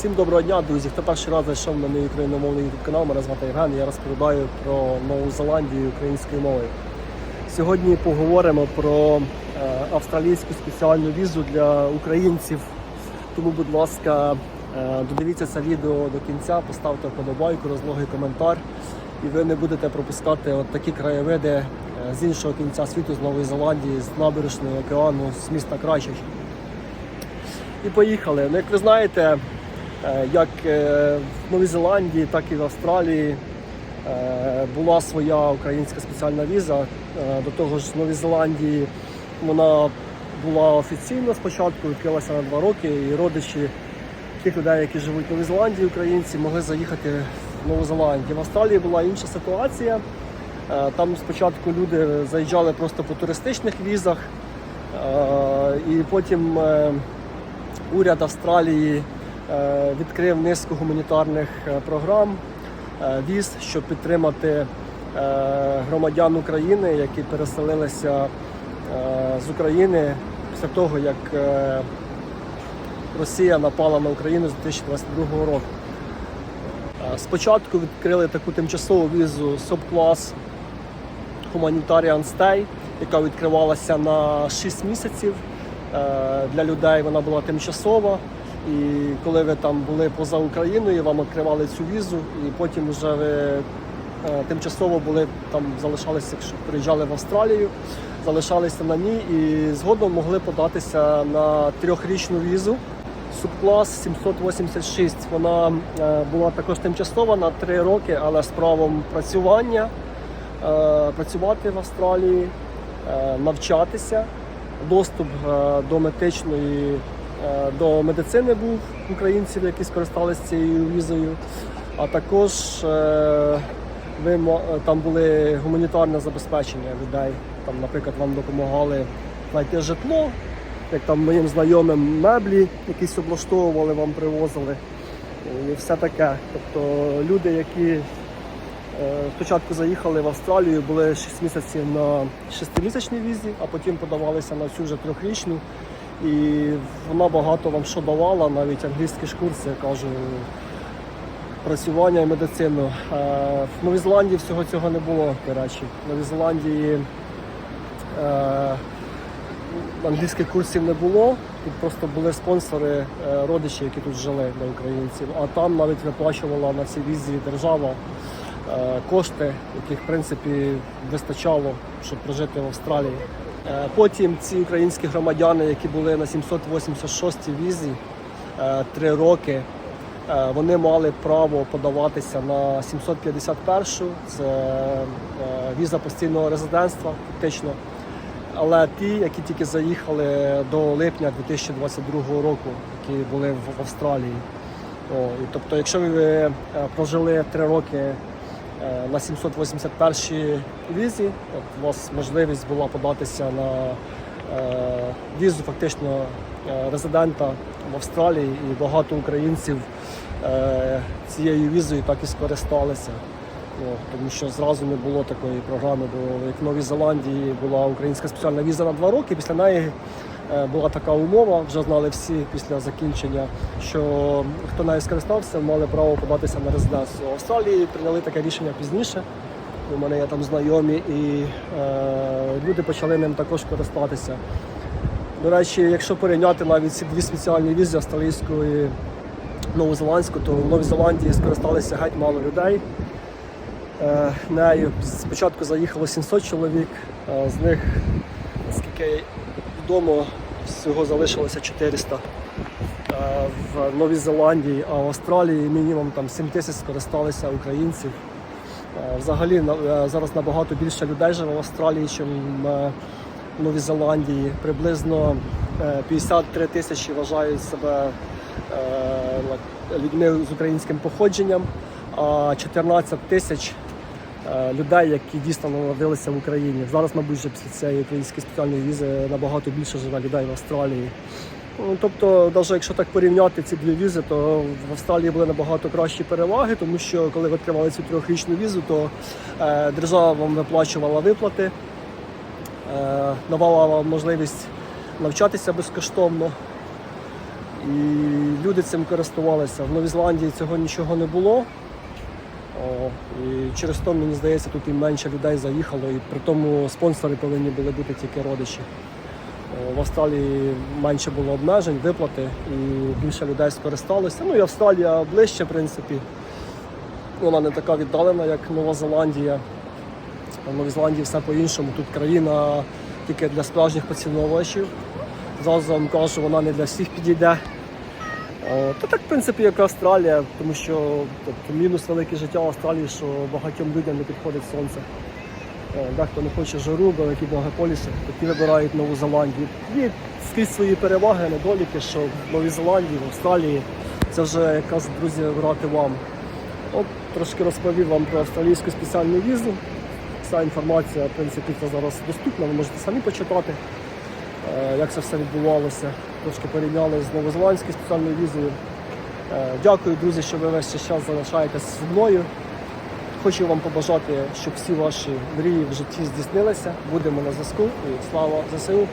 Всім доброго дня, друзі. Хто перший раз зайшов на мій україномовний YouTube канал, мене звати Євген. Я розповідаю про Нову Зеландію українською мовою. Сьогодні поговоримо про е, австралійську спеціальну візу для українців. Тому, будь ласка, е, додивіться це відео до кінця, поставте вподобайку, розлогий коментар, і ви не будете пропускати от такі краєвиди е, з іншого кінця світу, з Нової Зеландії, з набережної океану, з міста Крайчич. І поїхали. Ну, як ви знаєте, як е, в Новій Зеландії, так і в Австралії е, була своя українська спеціальна віза. Е, До того ж, в Новій Зеландії вона була офіційно спочатку, відкрилася на два роки, і родичі тих людей, які живуть в Новій Зеландії, українці, могли заїхати в Нову Зеландію. В Австралії була інша ситуація. Е, Там спочатку люди заїжджали просто по туристичних візах, е, і потім е, уряд Австралії е, відкрив низку гуманітарних е, програм е, віз, щоб підтримати е, громадян України, які переселилися е, з України після того, як е, Росія напала на Україну з 2022 року. Е, Спочатку відкрили таку тимчасову візу субклас Humanitarian Stay, яка відкривалася на 6 місяців. Е, Для людей вона була тимчасова. І коли ви там були поза Україною, вам відкривали цю візу, і потім вже ви е, тимчасово були там, залишалися, якщо приїжджали в Австралію, залишалися на ній і згодом могли податися на трьохрічну візу. Субклас 786. Вона е, була також тимчасова на три роки, але з правом працювання, е, працювати в Австралії, навчатися. Доступ до медичної е, до медицини був українців, які скористалися цією візою. А також е, е, там були гуманітарне забезпечення людей. Там, наприклад, вам допомагали знайти житло, як там моїм знайомим меблі якісь облаштовували, вам привозили. І все таке. Тобто люди, які е, спочатку заїхали в Австралію, були 6 місяців на 6-місячній візі, а потім подавалися на цю вже трьохрічну. І вона багато вам що давала, навіть англійські ж курси, я кажу, працювання і медицину. В Новій Зеландії всього цього не було, до речі. В Новій Зеландії е, англійських курсів не було. Тут просто були спонсори, е, родичі, які тут жили для українців. А там навіть виплачувала на цій візі держава е, кошти, яких в принципі вистачало, щоб прожити в Австралії. Е, Потім ці українські громадяни, які були на 786-й візі е, три роки, е, вони мали право подаватися на 751, це віза постійного резидентства, фактично. Але ті, які тільки заїхали до липня 2022 року, які були в Австралії. О, і тобто, якщо ви прожили три роки на 781 візі, от у вас можливість була податися на е, візу фактично е, резидента в Австралії, і багато українців е, цією візою так і скористалися. Тому що зразу не було такої програми, бо як в Новій Зеландії була українська спеціальна віза на два роки. Після неї е, була така умова, вже знали всі після закінчення, що хто нею скористався, мали право податися на резидентство. В Австралії прийняли таке рішення пізніше. У мене є там знайомі, і е, люди почали ним також користатися. До речі, якщо порівняти навіть ці дві спеціальні візи австралійську і новозеландську, то в Новій Зеландії скористалися геть мало людей. Е, Нею спочатку заїхало 700 чоловік, е, з них, наскільки відомо, всього залишилося 400 Е, в Новій Зеландії, а в Австралії мінімум там 7 тисяч скористалися українців. Е, Взагалі е, зараз набагато більше людей живе в Австралії, ніж в Новій Зеландії. Приблизно е, 53 тисячі вважають себе людьми з українським походженням, а 14 тисяч людей, які дійсно народилися в Україні. Зараз, мабуть, вже після цієї української спеціальної візи набагато більше живе людей в Австралії. Ну, Тобто, навіть якщо так порівняти ці дві візи, то в Австралії були набагато кращі переваги, тому що коли відкривали цю трьохрічну візу, то е, держава вам виплачувала виплати, е, давала вам можливість навчатися безкоштовно. І люди цим користувалися. В Новій Зеландії цього нічого не було. І через то, мені здається, тут і менше людей заїхало, і при тому спонсори повинні були бути тільки родичі. В Австралії менше було обмежень, виплати, і більше людей скористалося. Ну і Австралія ближче, в принципі. Вона не така віддалена, як Нова Зеландія. В Новій Зеландії все по-іншому. Тут країна тільки для справжніх поціновувачів. Зразу вам кажу, вона не для всіх підійде. О, Та так, в принципі, як Австралія, тому що тобто, мінус велике життя в Австралії, що багатьом людям не підходить сонце. Дехто не хоче жару, великі мегаполіси, такі вибирають Нову Зеландію. Є скрізь свої переваги, недоліки, що в Новій Зеландії, в Австралії це вже, як кажуть, друзі, вибирати вам. От трошки розповів вам про австралійську спеціальну візу. Вся інформація, в принципі, це зараз доступна, ви можете самі почитати, е, як це все відбувалося. Трошки порівняли з новозеландською спеціальною візою. Е, Дякую, друзі, що ви весь цей час залишаєтесь зі мною. Хочу вам побажати, щоб всі ваші мрії в житті здійснилися. Будемо на зв'язку і слава ЗСУ!